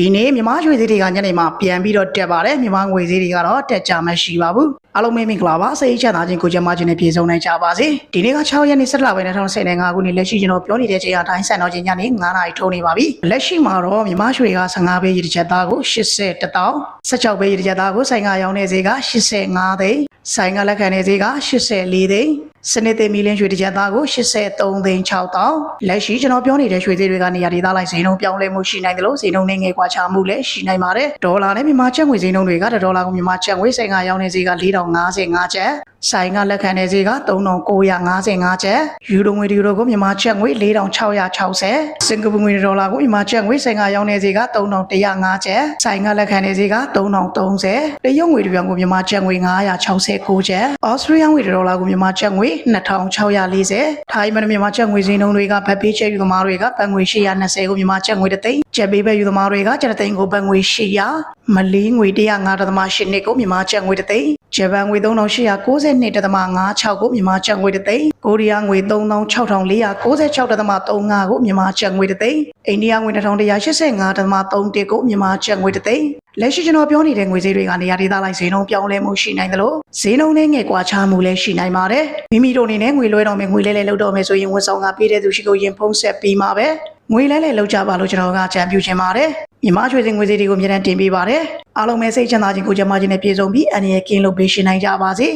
ဒီနေ့မြန်မာရွှေဈေးတွေကညနေမှာပြန်ပြီးတော့တက်ပါတယ်မြန်မာငွေဈေးတွေကတော့တက်ကြမရှိပါဘူးအားလုံးပဲမင်္ဂလာပါစိတ်ချမ်းသာခြင်းကိုကြမ်းမာခြင်းနဲ့ပြည့်စုံနိုင်ကြပါစေဒီနေ့က6ရက်နေ့17လပိုင်း2015ခုနှစ်လက်ရှိကျွန်တော်ပြောနေတဲ့ချိန်အတိုင်းစံတော်ချိန်ညနေ9နာရီထုံးနေပါပြီလက်ရှိမှာတော့မြန်မာရွှေက15ပဲရည်တစ်ချက်သားကို80တောင်း16ပဲရည်တစ်ချက်သားကိုဆိုင်ကရောင်းနေဈေးက85သိန်းဆိုင်ကလက်ခံနေဈေးက84သိန်း စနစ်သေးမီလင်းရွှေတစ်ချက်သားကို83သိန်း6တောင်းလက်ရှိကျွန်တော်ပြောနေတဲ့ရွှေဈေးတွေကနေရာဒေသလိုက်ဈေးနှုန်းပြောင်းလဲမှုရှိနိုင်တယ်လို့ဈေးနှုန်းနဲ့ငယ်ကွာခြားမှုလည်းရှိနိုင်ပါတယ်ဒေါ်လာနဲ့မြန်မာကျပ်ငွေဈေးနှုန်းတွေကဒေါ်လာကိုမြန်မာကျပ်ငွေဆိုင်ကရောင်းနေဈေးက4055ကျပ်ဆိုင်ကလက်ခံနေဈေးက3955ကျပ်ယူရိုငွေဒီယူရိုကိုမြန်မာကျပ်ငွေ4660စင်ကာပူငွေဒေါ်လာကိုမြန်မာကျပ်ငွေဆိုင်ကရောင်းနေဈေးက3105ကျပ်ဆိုင်ကလက်ခံနေဈေးက3030တရုတ်ငွေတစ်ပြောင်းကိုမြန်မာကျပ်ငွေ969ကျပ်ဩစတြေးလျငွေဒေါ်လာကိုမြန်မာကျပ်ငွေ2640ထိုင်းမြန်မာကျပ်ငွေဈေးနှုန်းတွေကဗတ်ပေးချက်ယူသမားတွေကဗတ်ငွေ820ကိုမြန်မာကျပ်ငွေတစ်သိန်းကျပ်ပေးပဲယူသမားတွေကကျပ်တစ်သိန်းကိုဗတ်ငွေ800မလီငွေ105.8နှစ်ကိုမြန်မာကျပ်ငွေတစ်သိန်း ဂျပန်ငွေ3892.56ကိုမြန်မာကျပ်ငွေတစ်သိန်းကိုရီးယားငွေ36,496.35ကိုမြန်မာကျပ်ငွေတစ်သိန်းအိန္ဒိယငွေ2185.31ကိုမြန်မာကျပ်ငွေတစ်သိန်းလက်ရှိကျွန်တော်ပြောနေတဲ့ငွေဈေးတွေကနေရာဒေသလိုက်ဈေးနှုန်းပြောင်းလဲမှုရှိနိုင်တယ်လို့ဈေးနှုန်းနဲ့ငယ်ကွာခြားမှုလည်းရှိနိုင်ပါတယ်မိမိတို့အနေနဲ့ငွေလွှဲတော်မယ်ငွေလဲလဲလုပ်တော်မယ်ဆိုရင်ဝန်ဆောင်ကပေးတဲ့သူရှိကိုရင်ဖုံးဆက်ပြီးမှာပဲငွေလဲလဲလောက်ကြပါလို့ကျွန်တော်ကအကြံပြုချင်ပါတယ် မြန်မာရွှေစင်ငွေဈေးတွေကိုအမြဲတမ်းတင်ပေးပါတယ်အားလုံးပဲစိတ်ချမ်းသာခြင်းကိုကြမ်းမာခြင်းနဲ့ပြည့်စုံပြီးအန္တရာယ်ကင်းလို့ပေးရှင်နိုင်ကြပါစေ